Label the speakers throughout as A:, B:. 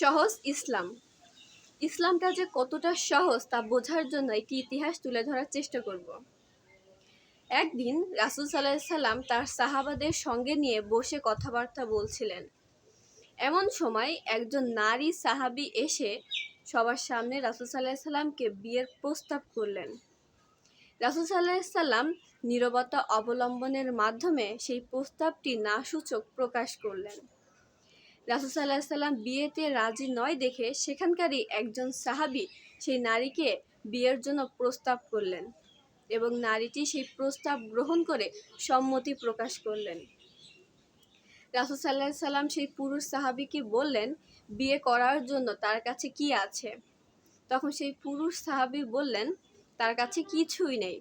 A: সহজ ইসলাম। ইসলামটা যে কতটা সহজ তা বোঝার জন্য একটি ইতিহাস তুলে ধরার চেষ্টা করব। একদিন রাসুল সাল্লাহ সাল্লাম তার সাহাবাদের সঙ্গে নিয়ে বসে কথাবার্তা বলছিলেন। এমন সময় একজন নারী সাহাবি এসে সবার সামনে রাসুল সাল্লাহ সাল্লামকে বিয়ের প্রস্তাব করলেন। রাসুল সাল্লাহ সাল্লাম নীরবতা অবলম্বনের মাধ্যমে সেই প্রস্তাবটি না সূচক প্রকাশ করলেন। রাসুল সাল্লাহ সাল্লাম বিয়েতে রাজি নয় দেখে সেখানকারই একজন সাহাবি সেই নারীকে বিয়ের জন্য প্রস্তাব করলেন এবং নারীটি সেই প্রস্তাব গ্রহণ করে সম্মতি প্রকাশ করলেন। রাসুল সাল্লাহ সাল্লাম সেই পুরুষ সাহাবিকে বললেন, বিয়ে করার জন্য তার কাছে কি আছে? তখন সেই পুরুষ সাহাবি বললেন, তার কাছে কিছুই নেই।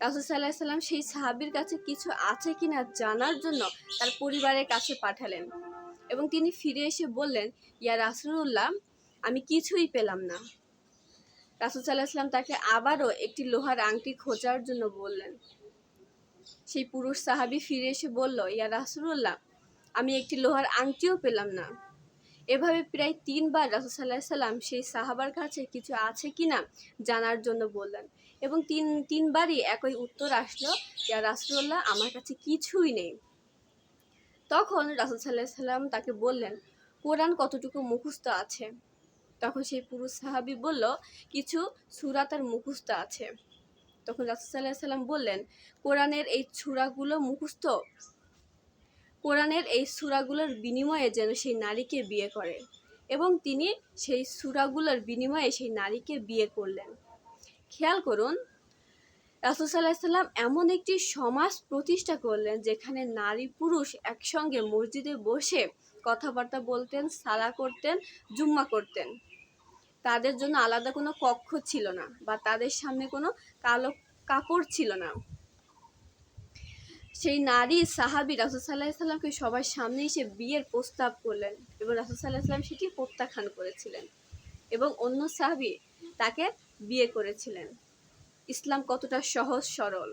A: রাসুল সাল্লাহ সাল্লাম সেই সাহাবির কাছে কিছু আছে কিনা জানার জন্য তার পরিবারের কাছে পাঠালেন। এবং তিনি ফিরে এসে বললেন, ইয়া রাসুল্লাহ আমি কিছুই পেলাম না। রাসুল সাল্লাহ তাকে আবারও একটি লোহার আংটি খোঁজার জন্য বললেন। সেই পুরুষ সাহাবি ফিরে এসে বলল, ইয়া রাসুল্লাহ আমি একটি লোহার আংটিও পেলাম না। এভাবে প্রায় তিনবার রাসুল সাল্লাহ সাল্লাম সেই সাহাবার কাছে কিছু আছে কি না জানার জন্য বললেন এবং তিন, তিনবারই একই উত্তর আসলো, ইয়া রাসুল্লাহ আমার কাছে কিছুই নেই। তখন রাসুল সাল্লাহ সাল্লাম তাকে বললেন, কোরআন কতটুকু মুখস্থ আছে? তখন সেই পুরুষ সাহাবি বলল, কিছু সুরা তার মুখস্থ আছে। তখন রাসুল সাল্লাহ সাল্লাম বললেন, কোরআনের এই সুরাগুলো মুখস্থ? কোরআনের এই সুরাগুলোর বিনিময়ে যেন সেই নারীকে বিয়ে করে এবং তিনি সেই সুরাগুলোর বিনিময়ে সেই নারীকে বিয়ে করলেন। খেয়াল করুন রাসুল সাল্লাহ এমন একটি সমাজ প্রতিষ্ঠা করলেন যেখানে নারী পুরুষ একসঙ্গে মসজিদে বসে কথাবার্তা বলতেন সালা করতেন, জুম্মা করতেন। তাদের জন্য আলাদা কোনো কক্ষ ছিল না বা তাদের সামনে কোনো কালো কাপড় ছিল না। সেই নারী সাহাবি রাসুল সাল্লাহ সাল্লামকে সবার সামনে এসে বিয়ের প্রস্তাব করলেন এবং রাসুল সাল্লাহ সাল্লাম সেটি প্রত্যাখ্যান করেছিলেন এবং অন্য সাহাবি তাকে বিয়ে করেছিলেন। ইসলাম কতটা সহজ সরল